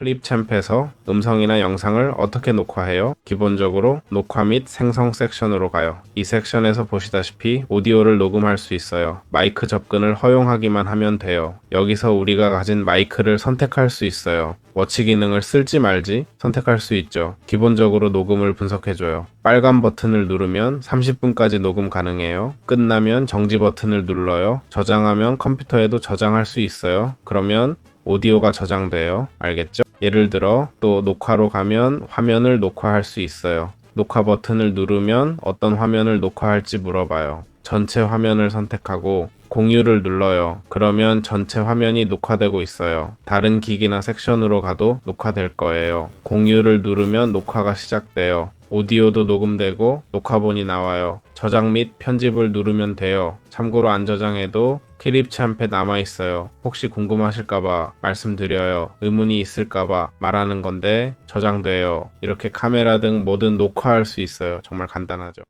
클립 챔프에서 음성이나 영상을 어떻게 녹화해요? 기본적으로 녹화 및 생성 섹션으로 가요. 이 섹션에서 보시다시피 오디오를 녹음할 수 있어요. 마이크 접근을 허용하기만 하면 돼요. 여기서 우리가 가진 마이크를 선택할 수 있어요. 워치 기능을 쓸지 말지 선택할 수 있죠. 기본적으로 녹음을 분석해줘요. 빨간 버튼을 누르면 30분까지 녹음 가능해요. 끝나면 정지 버튼을 눌러요. 저장하면 컴퓨터에도 저장할 수 있어요. 그러면 오디오가 저장돼요. 알겠죠? 예를 들어 또 녹화로 가면 화면을 녹화할 수 있어요. 녹화 버튼을 누르면 어떤 화면을 녹화할지 물어봐요. 전체 화면을 선택하고 공유를 눌러요. 그러면 전체 화면이 녹화되고 있어요. 다른 기기나 섹션으로 가도 녹화될 거예요. 공유를 누르면 녹화가 시작돼요. 오디오도 녹음되고 녹화본이 나와요. 저장 및 편집을 누르면 돼요. 참고로 안 저장해도 클립 챔프에 남아 있어요. 혹시 궁금하실까봐 말씀드려요. 의문이 있을까봐 말하는 건데 저장돼요. 이렇게 카메라 등 뭐든 녹화할 수 있어요. 정말 간단하죠.